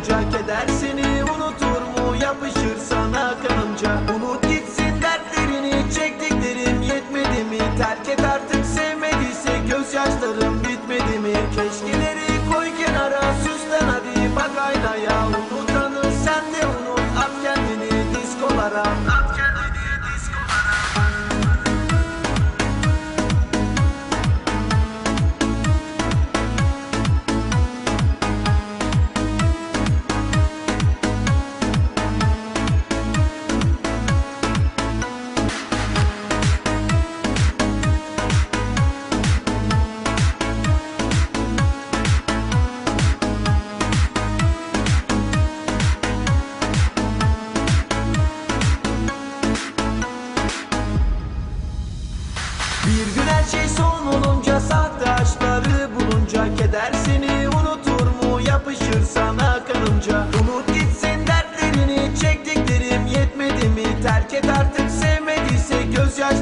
olunca kedersiniz